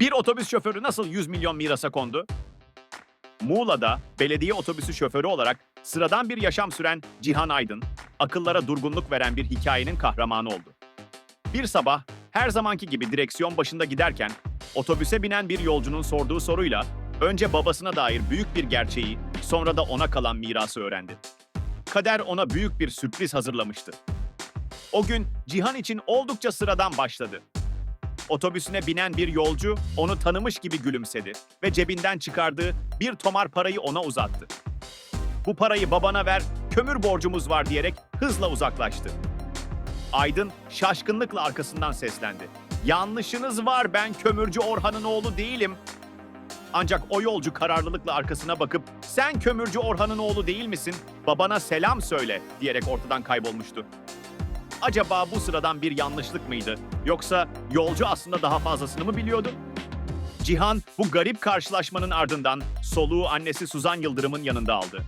Bir otobüs şoförü nasıl 100 milyon mirasa kondu? Muğla'da belediye otobüsü şoförü olarak sıradan bir yaşam süren Cihan Aydın, akıllara durgunluk veren bir hikayenin kahramanı oldu. Bir sabah her zamanki gibi direksiyon başında giderken otobüse binen bir yolcunun sorduğu soruyla önce babasına dair büyük bir gerçeği, sonra da ona kalan mirası öğrendi. Kader ona büyük bir sürpriz hazırlamıştı. O gün Cihan için oldukça sıradan başladı. Otobüsüne binen bir yolcu onu tanımış gibi gülümsedi ve cebinden çıkardığı bir tomar parayı ona uzattı. Bu parayı babana ver, kömür borcumuz var diyerek hızla uzaklaştı. Aydın şaşkınlıkla arkasından seslendi. Yanlışınız var ben kömürcü Orhan'ın oğlu değilim. Ancak o yolcu kararlılıkla arkasına bakıp sen kömürcü Orhan'ın oğlu değil misin? Babana selam söyle diyerek ortadan kaybolmuştu. Acaba bu sıradan bir yanlışlık mıydı? Yoksa yolcu aslında daha fazlasını mı biliyordu? Cihan bu garip karşılaşmanın ardından soluğu annesi Suzan Yıldırım'ın yanında aldı.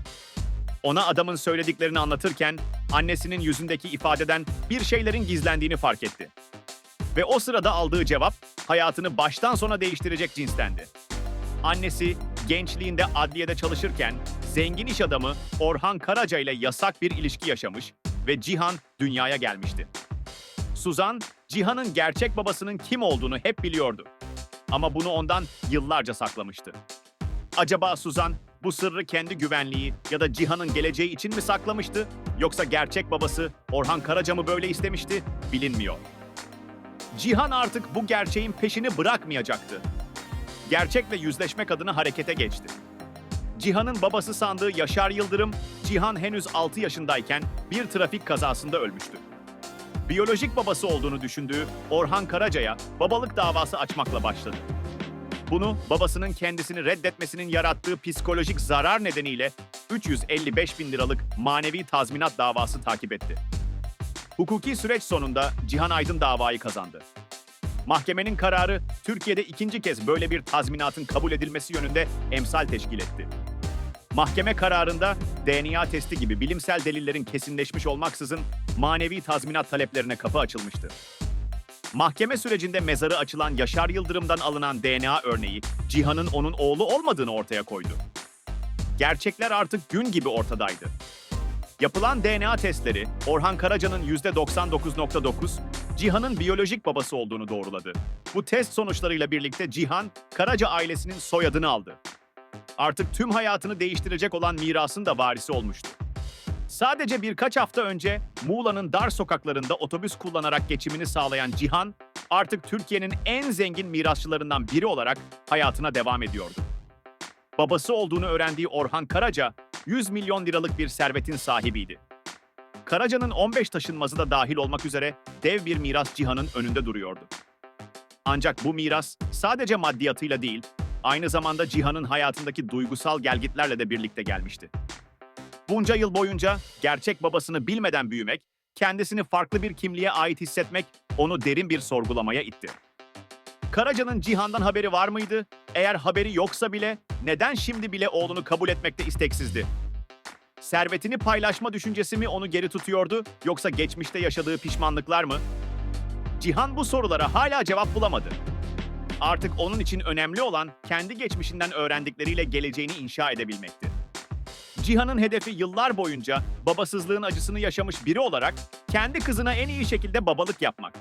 Ona adamın söylediklerini anlatırken annesinin yüzündeki ifadeden bir şeylerin gizlendiğini fark etti. Ve o sırada aldığı cevap hayatını baştan sona değiştirecek cinstendi. Annesi gençliğinde adliyede çalışırken zengin iş adamı Orhan Karaca ile yasak bir ilişki yaşamış ve Cihan dünyaya gelmişti. Suzan, Cihan'ın gerçek babasının kim olduğunu hep biliyordu. Ama bunu ondan yıllarca saklamıştı. Acaba Suzan bu sırrı kendi güvenliği ya da Cihan'ın geleceği için mi saklamıştı? Yoksa gerçek babası Orhan Karaca mı böyle istemişti? Bilinmiyor. Cihan artık bu gerçeğin peşini bırakmayacaktı. Gerçekle yüzleşmek adına harekete geçti. Cihan'ın babası sandığı Yaşar Yıldırım, Cihan henüz 6 yaşındayken bir trafik kazasında ölmüştü. Biyolojik babası olduğunu düşündüğü Orhan Karaca'ya babalık davası açmakla başladı. Bunu babasının kendisini reddetmesinin yarattığı psikolojik zarar nedeniyle 355 bin liralık manevi tazminat davası takip etti. Hukuki süreç sonunda Cihan Aydın davayı kazandı. Mahkemenin kararı Türkiye'de ikinci kez böyle bir tazminatın kabul edilmesi yönünde emsal teşkil etti. Mahkeme kararında DNA testi gibi bilimsel delillerin kesinleşmiş olmaksızın manevi tazminat taleplerine kapı açılmıştı. Mahkeme sürecinde mezarı açılan Yaşar Yıldırım'dan alınan DNA örneği Cihan'ın onun oğlu olmadığını ortaya koydu. Gerçekler artık gün gibi ortadaydı. Yapılan DNA testleri Orhan Karaca'nın %99.9, Cihan'ın biyolojik babası olduğunu doğruladı. Bu test sonuçlarıyla birlikte Cihan, Karaca ailesinin soyadını aldı. Artık tüm hayatını değiştirecek olan mirasın da varisi olmuştu. Sadece birkaç hafta önce Muğla'nın dar sokaklarında otobüs kullanarak geçimini sağlayan Cihan, artık Türkiye'nin en zengin mirasçılarından biri olarak hayatına devam ediyordu. Babası olduğunu öğrendiği Orhan Karaca, 100 milyon liralık bir servetin sahibiydi. Karaca'nın 15 taşınmazı da dahil olmak üzere dev bir miras Cihan'ın önünde duruyordu. Ancak bu miras sadece maddiyatıyla değil, aynı zamanda Cihan'ın hayatındaki duygusal gelgitlerle de birlikte gelmişti. Bunca yıl boyunca gerçek babasını bilmeden büyümek, kendisini farklı bir kimliğe ait hissetmek onu derin bir sorgulamaya itti. Karaca'nın Cihan'dan haberi var mıydı? Eğer haberi yoksa bile neden şimdi bile oğlunu kabul etmekte isteksizdi? Servetini paylaşma düşüncesi mi onu geri tutuyordu yoksa geçmişte yaşadığı pişmanlıklar mı? Cihan bu sorulara hala cevap bulamadı. Artık onun için önemli olan kendi geçmişinden öğrendikleriyle geleceğini inşa edebilmekti. Cihan'ın hedefi yıllar boyunca babasızlığın acısını yaşamış biri olarak kendi kızına en iyi şekilde babalık yapmak.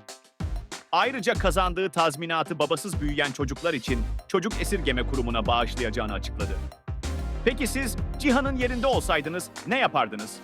Ayrıca kazandığı tazminatı babasız büyüyen çocuklar için çocuk esirgeme kurumuna bağışlayacağını açıkladı. Peki siz Cihan'ın yerinde olsaydınız ne yapardınız?